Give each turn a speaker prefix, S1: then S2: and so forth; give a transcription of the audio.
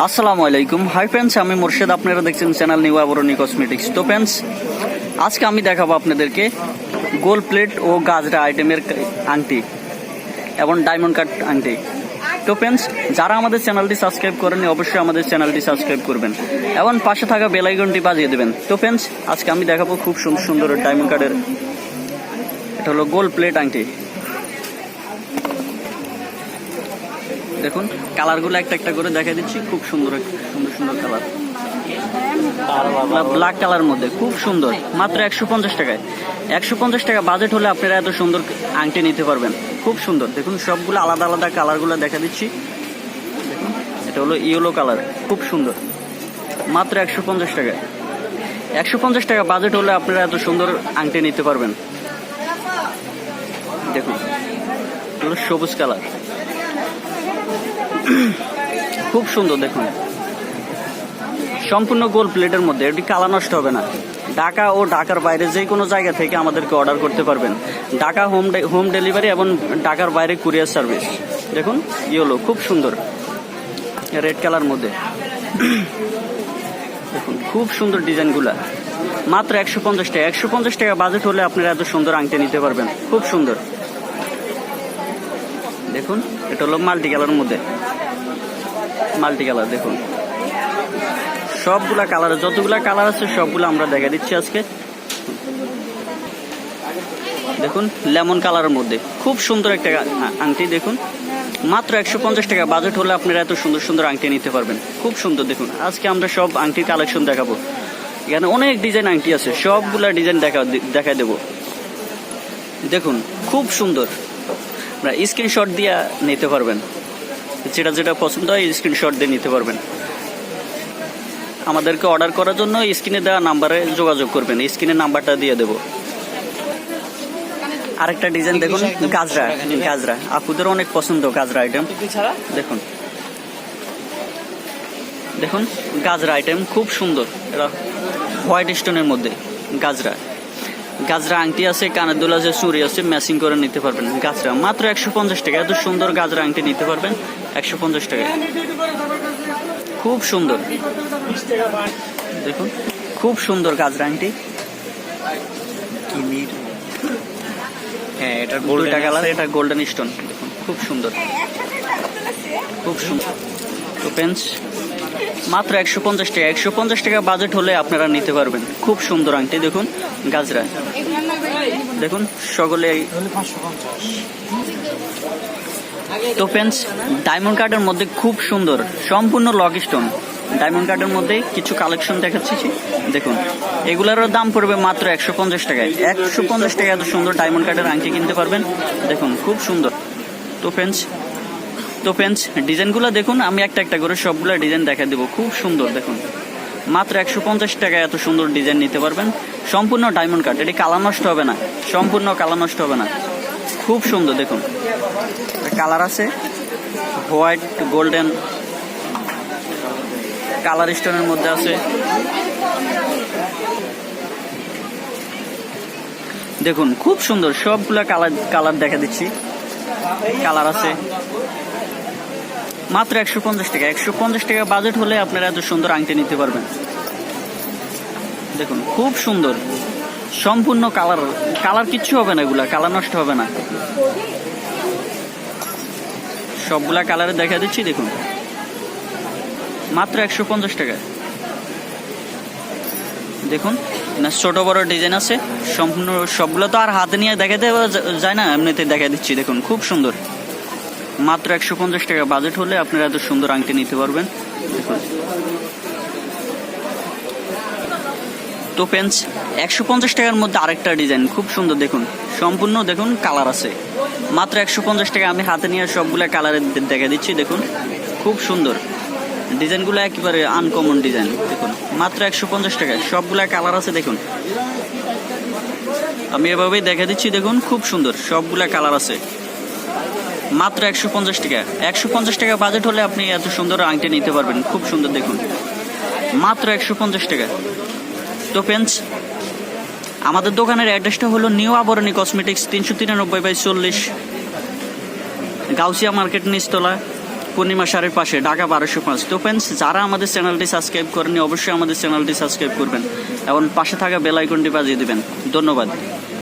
S1: আসসালামু আলাইকুম। Hi friends আমি মুর্শেদ। আপনারা দেখছেন চ্যানেল নিউ আবরণী কসমেটিক্স তো ফ্রেন্ডস আজকে আমি দেখাবো আপনাদেরকে গোল প্লেট ও গাজরা আইটেমের আংটি এবং ডায়মন্ড কাট আংটি। তো ফ্রেন্ডস যারা আমাদের চ্যানেলটি সাবস্ক্রাইব করেনি অবশ্যই আমাদের চ্যানেলটি সাবস্ক্রাইব করবেন এবং পাশে থাকা বেলাইকনটি বাজিয়ে দেবেন। তো ফ্রেন্ডস আজকে আমি দেখাবো খুব সুন্দর সুন্দর ডায়মন্ড কাটের, এটা হলো গোল প্লেট আংটি। দেখুন, কালারগুলো একটা একটা করে দেখা দিচ্ছি, খুব সুন্দর সুন্দর সুন্দর কালার। ব্ল্যাক কালার মধ্যে, খুব সুন্দর। মাত্র একশো পঞ্চাশ টাকায়। একশো পঞ্চাশ টাকা বাজেট হলে আপনারা এত সুন্দর আংটি নিতে পারবেন। খুব সুন্দর। দেখুন, সবগুলো আলাদা আলাদা কালারগুলো দেখা দিচ্ছি। এটা হলো ইয়েলো কালার খুব সুন্দর। মাত্র একশো পঞ্চাশ টাকা একশো পঞ্চাশ টাকা বাজেট হলে আপনারা এত সুন্দর আংটি নিতে পারবেন। দেখুন সবুজ কালার খুব সুন্দর, দেখুন। সম্পূর্ণ গোল প্লেটের মধ্যে, এটি কালা নষ্ট হবে না। ঢাকা ও ঢাকার বাইরে যে কোনো জায়গা থেকে আমাদেরকে অর্ডার করতে পারবেন। ঢাকা হোম হোম ডেলিভারি এবং ঢাকার বাইরে কুরিয়ার সার্ভিস। দেখুন, ইয়েলো, খুব সুন্দর। রেড কালার মধ্যে। দেখুন, খুব সুন্দর ডিজাইনগুলা। মাত্র একশো পঞ্চাশ টাকা। একশো পঞ্চাশ টাকা বাজেট হলে আপনারা এত সুন্দর আংটি নিতে পারবেন। খুব সুন্দর। দেখুন, এটা হলো মাল্টি কালারের মধ্যে। মাল্টি কালার, দেখুন। সবগুলা কালার, যতগুলা কালার আছে সবগুলো আমরা দেখা দিচ্ছি আজকে। দেখুন, লেমন কালারের মধ্যে। খুব সুন্দর একটা আংটি, দেখুন। মাত্র একশো পঞ্চাশ টাকা বাজেট হলে আপনারা এত সুন্দর সুন্দর আংটি নিতে পারবেন। খুব সুন্দর, দেখুন। আজকে আমরা সব আংটির কালেকশন দেখাবো। এখানে অনেক ডিজাইন আংটি আছে, সবগুলা ডিজাইন দেখা দেখা দেবো। দেখুন, খুব সুন্দর। আপনারা স্ক্রিনশট দিয়ে নিতে পারবেন। যেটা যেটা পছন্দ হয় স্ক্রিনশট দিয়ে নিতে পারবেন। আমাদেরকে অর্ডার করার জন্য স্ক্রিনে দেওয়া নাম্বারে যোগাযোগ করবেন। স্ক্রিনের নাম্বারটা দিয়ে দেবো। আরেকটা ডিজাইন দেখুন গাজরা গাজরা আপুদের অনেক পছন্দ গাজরা আইটেম দেখুন। দেখুন গাজরা আইটেম খুব সুন্দর। এটা হোয়াইট স্টোনের মধ্যে গাজরা গাজরা আংটি আছে কানের দোলা আছে চুরি আছে ম্যাচিং করে নিতে পারবেন। গাজরা মাত্র একশো পঞ্চাশ টাকা। এত সুন্দর গাজরা আংটি নিতে পারবেন। একশো পঞ্চাশ টাকা। খুব সুন্দর। দেখুন খুব সুন্দর গাজরা আংটি
S2: কিমির হ্যাঁ এটা
S1: দুইটা কালার এটা গোল্ডেন স্টোন দেখুন খুব সুন্দর। খুব সুন্দর। তো পেন্স মাত্র একশো পঞ্চাশ টাকা। একশো পঞ্চাশ টাকা বাজেট হলে আপনারা নিতে পারবেন। খুব সুন্দর আংটি দেখুন গাজরা দেখুন সকলে তো ফ্রেন্ডস ডায়মন্ড কার্ডের মধ্যে খুব সুন্দর, সম্পূর্ণ লক স্টোন ডায়মন্ড কার্ডের মধ্যে কিছু কালেকশন দেখাচ্ছি দেখুন, এগুলোরও দাম পড়বে মাত্র একশো পঞ্চাশ টাকায়। একশো পঞ্চাশ টাকা এত সুন্দর ডায়মন্ড কার্ডের আংটি কিনতে পারবেন। দেখুন, খুব সুন্দর। তো ফ্রেন্ডস তো ফ্রেন্ডস ডিজাইনগুলো দেখুন, আমি একটা একটা করে সবগুলো ডিজাইন দেখা দেবো। খুব সুন্দর, দেখুন। মাত্র একশো পঞ্চাশ টাকায় এত সুন্দর ডিজাইন নিতে পারবেন। সম্পূর্ণ ডায়মন্ড কাট এটি কালা নষ্ট হবে না। সম্পূর্ণ কালা নষ্ট হবে না। খুব সুন্দর, দেখুন। কালার আছে, হোয়াইট গোল্ডেন। কালার স্টোনের মধ্যে আছে। দেখুন, খুব সুন্দর, সবগুলা কালার কালার দেখা দিচ্ছি। কালার আছে। মাত্র একশো পঞ্চাশ টাকা। একশো পঞ্চাশ টাকা বাজেট হলে আপনারা এত সুন্দর আংটি নিতে পারবেন। দেখুন, খুব সুন্দর। সম্পূর্ণ কালার কালার কিচ্ছু হবে না এগুলা কালার নষ্ট হবে না। সবগুলা কালারে দেখা দিচ্ছি, দেখুন। মাত্র একশো পঞ্চাশ টাকা দেখুন, না, ছোট বড় ডিজাইন আছে, সম্পূর্ণ সবগুলো তো আর হাতে নিয়ে দেখাতে যায় না এমনিতে দেখা দিচ্ছি, দেখুন, খুব সুন্দর। মাত্র একশো পঞ্চাশ টাকা বাজেট হলে আপনারা এত সুন্দর আংটি নিতে পারবেন। দেখুন। তো পেন্স একশো পঞ্চাশ টাকার মধ্যে আরেকটা ডিজাইন খুব সুন্দর, দেখুন। সম্পূর্ণ, দেখুন কালার আছে। মাত্র একশো পঞ্চাশ টাকা আমি হাতে নিয়ে সবগুলো কালারের দেখা দিচ্ছি, দেখুন। খুব সুন্দর। ডিজাইনগুলো একেবারে আনকমন ডিজাইন দেখুন। মাত্র একশো পঞ্চাশ টাকা সবগুলা কালার আছে, দেখুন। আমি এভাবেই দেখা দিচ্ছি, দেখুন, খুব সুন্দর, সবগুলা কালার আছে। মাত্র একশো পঞ্চাশ টাকা। একশো পঞ্চাশ টাকা বাজেট হলে আপনি এত সুন্দর আংটি নিতে পারবেন, খুব সুন্দর, দেখুন। মাত্র একশো পঞ্চাশ টাকা। তো ফ্রেন্ডস আমাদের দোকানের অ্যাড্রেসটা হলো নিউ আবরণী কসমেটিক্স তিনশো তিরানব্বই বাই চল্লিশ, গাউসিয়া মার্কেট, নিচতলা, পূর্ণিমা সারের পাশে, ঢাকা বারোশো পাঁচ। তো ফ্রেন্ডস যারা আমাদের চ্যানেলটি সাবস্ক্রাইব করেনি অবশ্যই আমাদের চ্যানেলটি সাবস্ক্রাইব করবেন এবং পাশে থাকা বেল আইকনটি বাজিয়ে দেবেন। ধন্যবাদ।